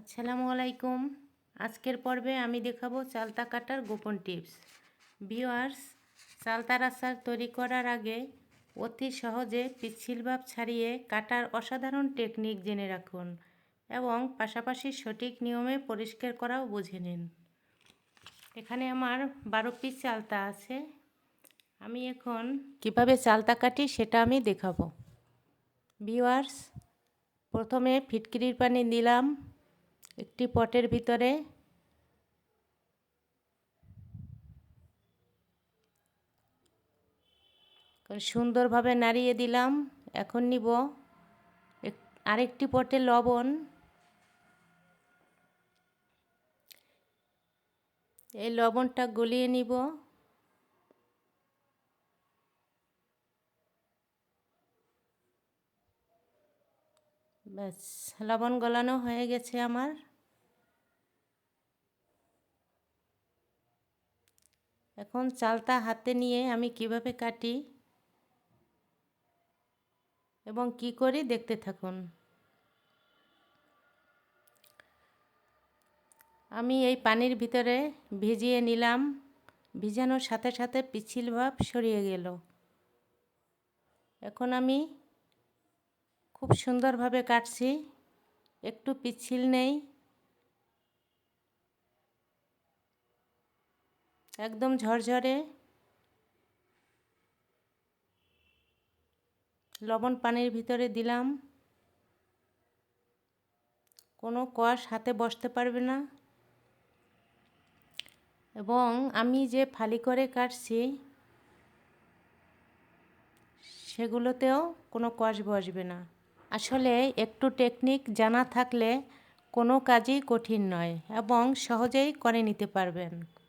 আসসালামু আলাইকুম। আজকের পর্বে আমি দেখাবো চালতা কাটার গোপন টিপস। ভিওয়ার্স চালতার আচার তৈরি করার আগে অতি সহজে পিচ্ছিল ভাব ছাড়িয়ে কাটার অসাধারণ টেকনিক জেনে রাখুন এবং পাশাপাশি সঠিক নিয়মে পরিষ্কার করাও বুঝে নিন। এখানে আমার বারো পিস চালতা আছে। আমি এখন কীভাবে চালতা কাটি সেটা আমি দেখাবো। ভিওয়ার্স প্রথমে ফিটকিরির পানি দিলাম। একটি পটের ভিতরে সুন্দরভাবে নাড়িয়ে দিলাম। এখন নিব আরেকটি পটে লবণ। এই লবণটা গলিয়ে নিব। ব্যাস, লবণ গলানো হয়ে গেছে আমার। এখন চালটা হাতে নিয়ে আমি কীভাবে কাটি এবং কি করি দেখতে থাকুন। আমি এই পানির ভিতরে ভিজিয়ে নিলাম। ভিজানোর সাথে সাথে পিছিল ভাব সরিয়ে গেল। এখন আমি খুব সুন্দরভাবে কাটছি। একটু পিছিল নেই। একদম ঝরঝরে। লবণ পানির ভিতরে দিলাম। কোনো কষ হাতে বসতে পারবে না। এবং আমি যে ফালি করে কাটছি, সেগুলোতেও কোনো কষ বসবে না। আসলে একটু টেকনিক জানা থাকলে কোনো কাজই কঠিন নয় এবং সহজেই করে নিতে পারবেন।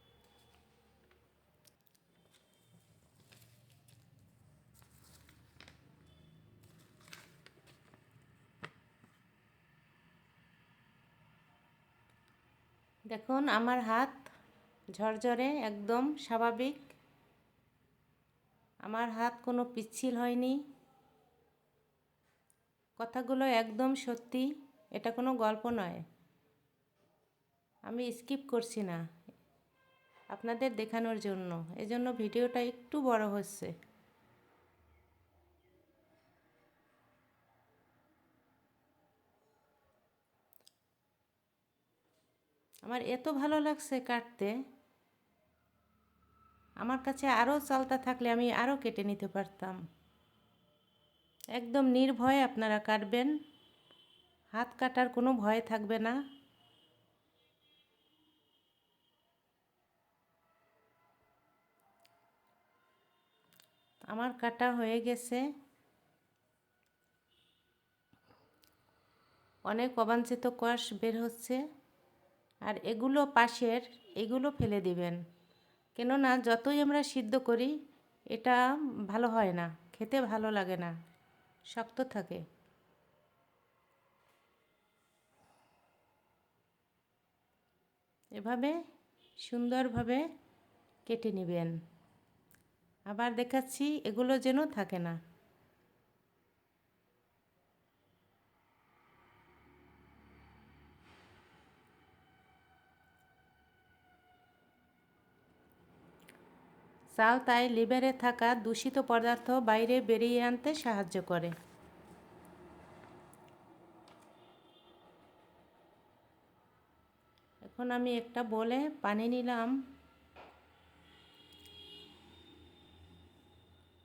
দেখুন, আমার হাত ঝরঝরে, একদম স্বাভাবিক। আমার হাত কোনো পিচ্ছিল হয়নি। কথাগুলো একদম সত্যি, এটা কোনো গল্প নয়। আমি স্কিপ করছি না আপনাদের দেখানোর জন্য। এজন্য ভিডিওটা একটু বড় হচ্ছে। আমার এত ভালো লাগছে কাটতে। আমার কাছে আরও চালটা থাকলে আমি আরও কেটে নিতে পারতাম। একদম নির্ভয়ে আপনারা কাটবেন। হাত কাটার কোনো ভয় থাকবে না। আমার কাটা হয়ে গেছে। অনেক অবাঞ্ছিত কোয়াশ বের হচ্ছে। আর এগুলো পাশের, এগুলো ফেলে দিবেন। কেননা যতই আমরা সিদ্ধ করি, এটা ভালো হয় না, খেতে ভালো লাগে না, শক্ত থাকে। এভাবে সুন্দরভাবে কেটে নেবেন। আবার দেখাচ্ছি, এগুলো যেন থাকে না। চাল তাই লিভারে থাকা দূষিত পদার্থ বাইরে বেরিয়ে আনতে সাহায্য করে। এখন আমি একটা বলে পানি নিলাম।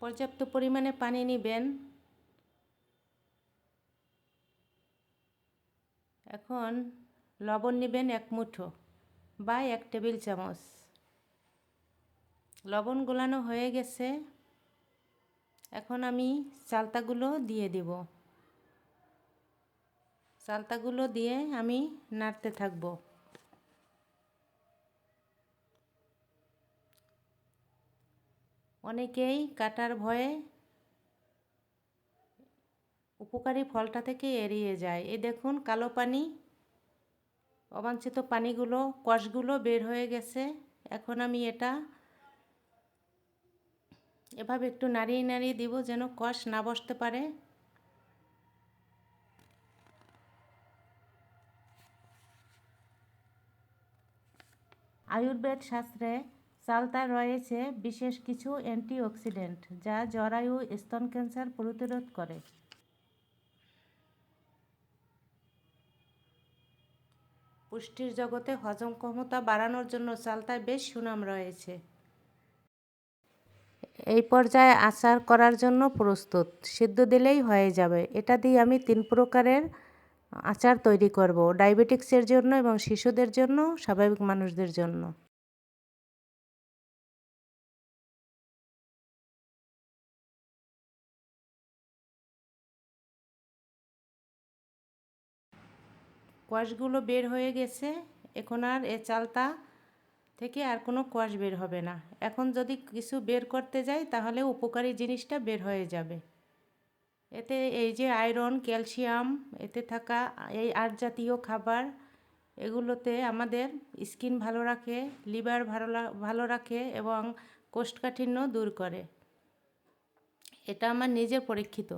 পর্যাপ্ত পরিমাণে পানি নেবেন। এখন লবণ নেবেন এক মুঠো বা এক টেবিল চামচ। লবণ গোলানো হয়ে গেছে। এখন আমি চালতাগুলো দিয়ে দেব। চালতাগুলো দিয়ে আমি নাড়তে থাকব। অনেকেই কাটার ভয়ে উপকারী ফলটা থেকে এড়িয়ে যায়। এই দেখুন, কালো পানি, অবাঞ্ছিত পানিগুলো, কষগুলো বের হয়ে গেছে। এখন আমি এটা এভাবে একটু নাড়িয়ে নাড়িয়ে দিব যেন কষ না বসতে পারে। আয়ুর্বেদ শাস্ত্রে চালতায় রয়েছে বিশেষ কিছু অ্যান্টিঅক্সিডেন্ট যা জরায়ু স্তন ক্যান্সার প্রতিরোধ করে। পুষ্টির জগতে হজম ক্ষমতা বাড়ানোর জন্য চালতায় বেশ সুনাম রয়েছে। এই পর্যায়ে আচার করার জন্য প্রস্তুত। সিদ্ধ দিলেই হয়ে যাবে। এটা দিয়ে আমি তিন প্রকারের আচার তৈরি করব। ডায়াবেটিক্সের জন্য এবং শিশুদের জন্য, স্বাভাবিক মানুষদের জন্য। কোয়াশগুলো বের হয়ে গেছে। এখন আর এ চালতা থেকে আর কোনো কোয়াশ বের হবে না। এখন যদি কিছু বের করতে যাই, তাহলে উপকারী জিনিসটা বের হয়ে যাবে। এতে এই যে আয়রন, ক্যালসিয়াম, এতে থাকা এই আট জাতীয় খাবার, এগুলোতে আমাদের স্কিন ভালো রাখে, লিভার ভালো ভালো রাখে এবং কোষ্ঠকাঠিন্য দূর করে। এটা আমার নিজের পরীক্ষিত।